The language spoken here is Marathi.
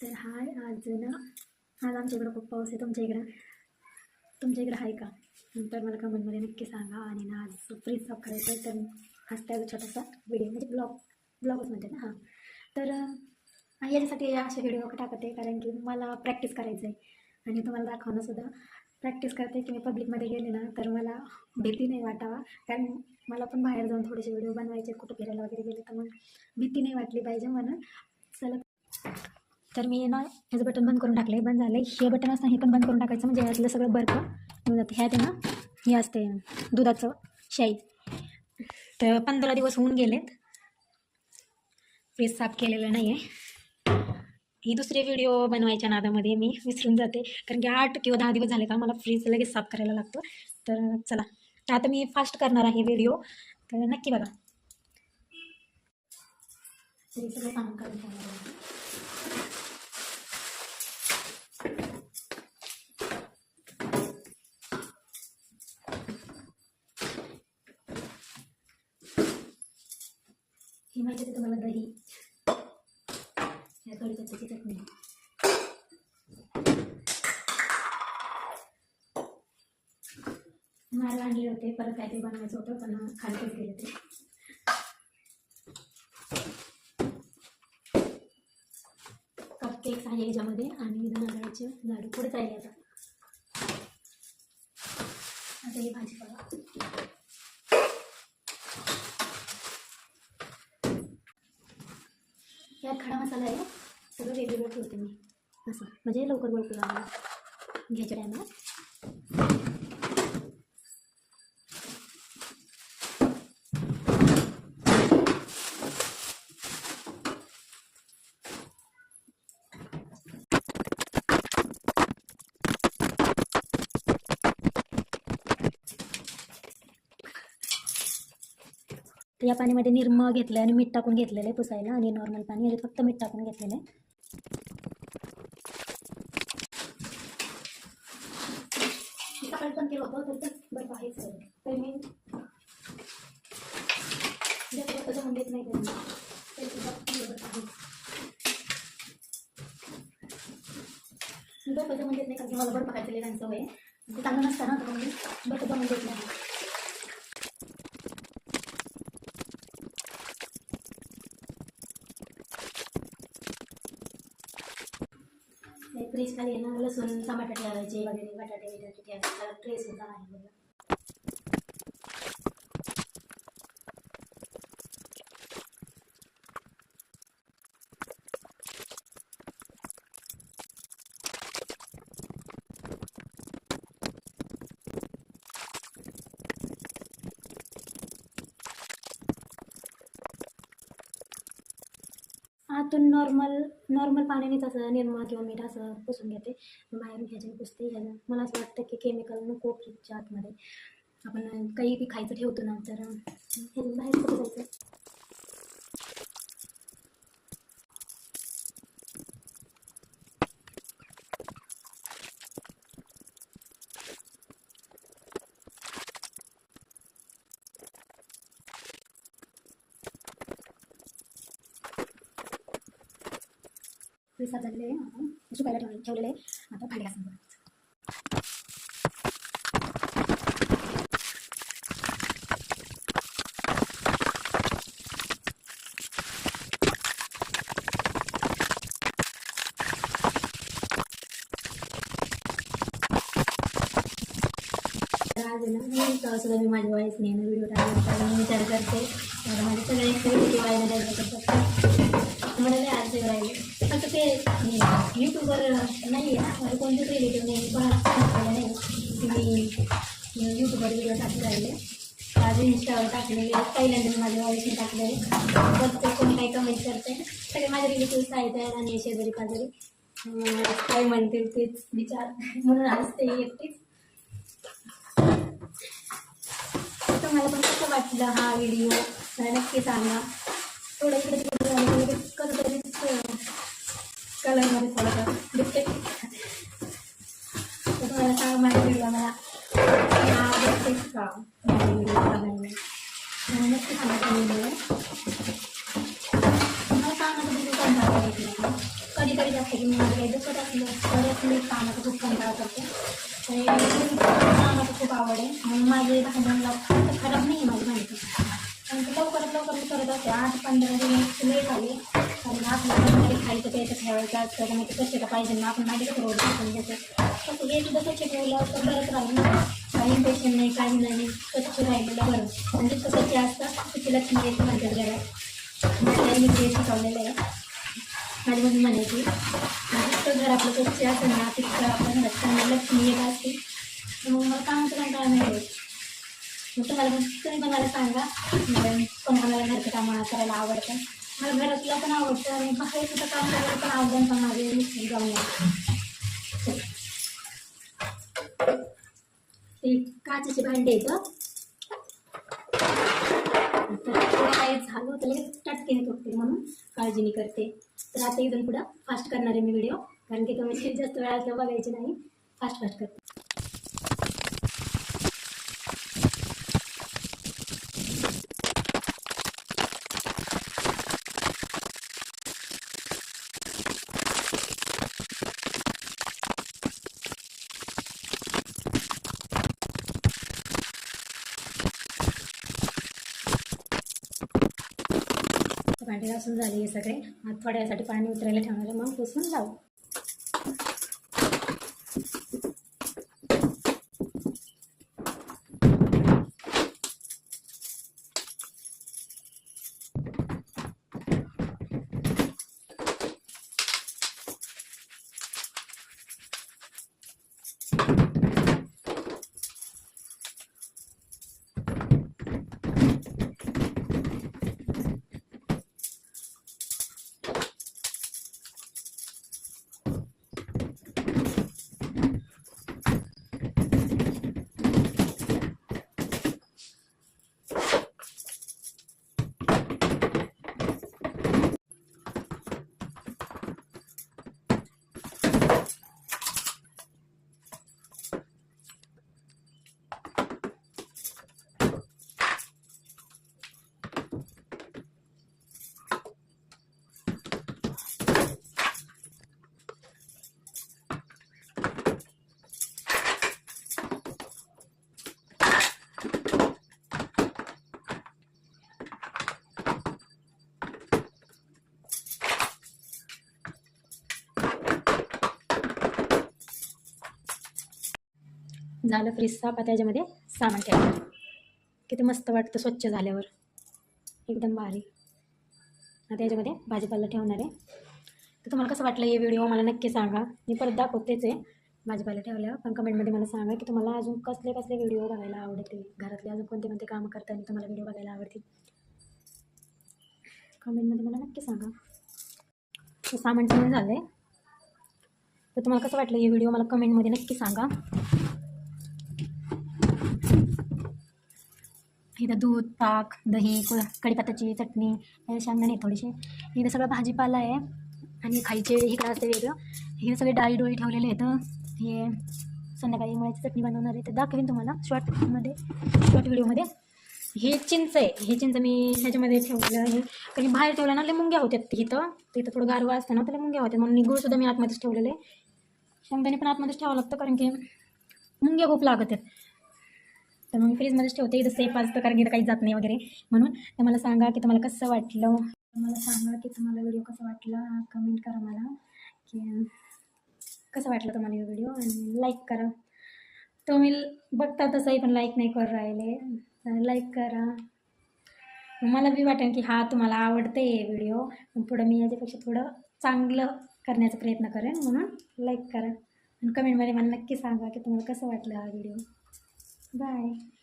तर हाय आज ना आज आमच्या इकडं खूप पाऊस आहे. तुमच्या इकडं? तुमच्या इकडं आहे का? तर मला कमेंटमध्ये नक्की सांगा. आणि ना आज फ्रीज साफ करायचं आहे तर आज त्या छोटासा व्हिडिओ म्हणजे ब्लॉग ब्लॉगच म्हणते ना. हां. तर याच्यासाठी असे व्हिडिओ टाकते कारण की मला प्रॅक्टिस करायचं आहे आणि तुम्हाला दाखवणं सुद्धा प्रॅक्टिस करते की मी पब्लिकमध्ये गेले ना तर मला भीती नाही वाटावा. कारण मला पण बाहेर जाऊन थोडेसे व्हिडिओ बनवायचे कुठं फिरायला वगैरे गेले तर मग भीती नाही वाटली पाहिजे म्हणून चला. तर मी ना ह्याचं बटन बंद करून टाकलं आहे बंद झालं आहे हे बटन असतं हे पण बंद करून टाकायचं म्हणजे यातलं सगळं बर्फ निघून जातं. ह्यात ना हे असते दुधाचं शाई तर पंधरा दिवस होऊन गेलेत. फ्रीज साफ केलेलं नाही आहे ही दुसरे व्हिडिओ बनवायच्या नादामध्ये मी विसरून जाते. कारण की आठ किंवा दहा दिवस झाले का मला फ्रीज लगेच साफ करायला लागतो. तर चला आता मी फास्ट करणार आहे व्हिडिओ तर नक्की बघा. सगळं काम करून हे माहिती आहे तुम्हाला दही. या कढीपत्त्याची चटणी. मार आणले होते परत काहीतरी बनवायचं होतं पण खाली गेले होते केक्स आहे याच्यामध्ये आणि नारळाचे लाडू पुढे चालले आता. आता ही भाजी बघा. यात खडा मसाला आहे सगळं वेगवेगळं ठेवते मी. असं म्हणजे लवकर ओळखू लागलं घ्यायच्या टायमाला या पाण्यामध्ये निर्म घेतलं आणि मीठ टाकून घेतलेलं आहे पुसायला आणि नॉर्मल पाणी याच्यात फक्त मीठ टाकून घेतलेलं आहे सकाळी पण केलं होतं तर बरं आहेच तर मी जास्त जाऊन नाही त्यांना ते नाही कारण की मला बरं खायचं लेखांची वय ते चांगलं नसतं ना तर मग मी नाही. फ्रीज आहे ना लसूण टमाटर ठेवायचे वगैरे बटाटे वगैरे ठेवायचे ट्रे सुद्धा आहे आतून नॉर्मल नॉर्मल पाण्याने असं निरमा किंवा मीठ असं पुसून घेते. बाहेरून ह्याच्याने पुसते. ह्यानं मला असं वाटतं की केमिकल नको फ्रीजच्या आतमध्ये आपण काही बी खायचं ठेवतो ना तर बाहेर कसं जायचं? फ्रीज झालेले आहे आता सुकायला ठेवले ठेवलेले आहे. आता भाडी घासून तर आज आहे ना मी सुद्धा मी माझ्या वाईस ना व्हिडिओ टाकला मी विचार करते. तर माझे सगळे ॲक्टिव्हिटी व्हायला द्यायला करतात मला आज राहिले फक्त ते यूट्यूबर नाही आहे ना? माझे रिलेटिव्ह नाही कोणाला सांगितलेलं नाही. की मी व्हिडिओ टाकले राहिले माझे इंस्टावर टाकलेले. पहिल्यांदा मी माझ्या ऑडिशन टाकलेले. प्रत्येक कोणी काही कमेंट करते सगळे माझे रिलेटिव्ह आहेत आणि शेजारी पाजारी. काय म्हणतील तेच विचार. म्हणून आज ते एकटीच तुम्हाला पण कसं वाटलं हा व्हिडिओ नक्की सांगा. थोडं इकडे कलरमध्ये थोडंसं दिसते तर तुम्हाला सांगा माझ्या व्हिडिओ मला आवडतेच मला नक्की सांगा व्हिडिओ मला कधी जास्त की माझं काही दुखत असलं तरच मी कामाचं खूप कंटाळा करते कामाचं खूप आवड आहे म्हणून माझे भांडण खराब नाही आहे माझी माहिती लवकरात लवकर करत असते. आठ पंधरा दिवस लेट आले कारण आपल्याला कधीतरी खायचं प्यायचं ठेवायचं असतं तर मग ते स्वच्छता पाहिजे ना. आपण माहिती रोड टाकून देतो तसं हे सुद्धा स्वच्छ ठेवलं तर बरंच राहील ना. काही इन्फेक्शन नाही काही नाही. स्वच्छ राहिलेलं बरं. म्हणजे कसं स्वच्छ असतं त्याची लक्ष्मी यायची माझ्या घरात माझ्या मी ते शिकवलेलं आहे. माझी मम्मी म्हणायची जितकं घर आपलं स्वच्छ असेल ना तितकं आपण लक्ष्मी येत असते. तर मग मला कामाचं कंटाळा नाही होत. मग तुम्हाला तुम्ही पण मला सांगा. मला कोणाला घरचं काम करायला आवडतं. मला घरातलं पण आवडतं आणि बाहेर सुद्धा काम करायला पण आवडतं पण माझे मिस्टर जाऊन ते काचेचे भांडे येतं तर झालं तर लगेच टटकेने तुटते म्हणून काळजीने करते. तर आता इथून पुढं फास्ट करणार आहे मी व्हिडिओ कारण की तुम्ही जास्त वेळा बघायचे नाही. फास्ट फास्ट करते. भांडे घासून झाले हे सगळे. थोड्यासाठी पाणी उतरायला ठेवणार आहे. मग पुसून जाऊ. झालं फ्रीज साफ आता त्याच्यामध्ये सामान ठेवायचं किती मस्त वाटतं स्वच्छ झाल्यावर. एकदम भारी. आता याच्यामध्ये भाजीपाला ठेवणार आहे. तर तुम्हाला कसं वाटलं हे व्हिडिओ मला नक्की सांगा. मी परत दाखवतेच आहे भाजीपाला ठेवल्यावर. पण कमेंटमध्ये मला सांगा की तुम्हाला अजून कसले कसले व्हिडिओ बघायला आवडतील. घरातले अजून कोणते कोणते कामं करताना तुम्हाला व्हिडिओ बघायला आवडतील. कमेंटमध्ये मला नक्की सांगा. तर सामान ठेवून झालं आहे तर तुम्हाला कसं वाटलं हे व्हिडिओ मला कमेंटमध्ये नक्की सांगा. इथं दूध ताक दही कु कढीपत्त्याची चटणी शेंगदाणे थोडीशी इथं सगळं भाजीपाला आहे आणि खायचे इकडं असते वेगळं. हे सगळे डाळी डोळी ठेवलेले आहेत. हे संध्याकाळी मुळ्याची चटणी बनवणार आहे. ते दाखवेन तुम्हाला शॉर्टमध्ये शॉर्ट व्हिडिओमध्ये हे चिंच आहे. हे चिंच मी ह्याच्यामध्ये ठेवलं आहे. कारण बाहेर ठेवलं ना मुंग्या होत्यात तिथं तिथं थोडं गारवा असतं ना त्याला मुंग्या होत्या म्हणून गुळसुद्धा मी आतमध्येच ठेवलेलं आहे. शेंगदाणे पण आतमध्येच ठेवावं लागतं कारण की मुंग्या खूप लागत आहेत. तर मग फ्रीजमध्येच ठेवते. इथं सेफ असतं कारण की इथं काही जात नाही वगैरे म्हणून. तर मला सांगा की तुम्हाला कसं वाटलं? मला सांगा की तुम्हाला व्हिडिओ कसा वाटला? कमेंट करा मला. की कसं वाटलं तुम्हाला व्हिडिओ आणि लाईक करा. तुम्ही बघता तसंही पण लाईक नाही करू राहिले. लाईक करा. मला बी वाटेल की हा तुम्हाला आवडते हे व्हिडिओ पुढं मी याच्यापेक्षा थोडं चांगलं करण्याचा प्रयत्न करेन. म्हणून लाईक करा. आणि कमेंटमध्ये मला नक्की सांगा की तुम्हाला कसं वाटलं हा व्हिडिओ Bye.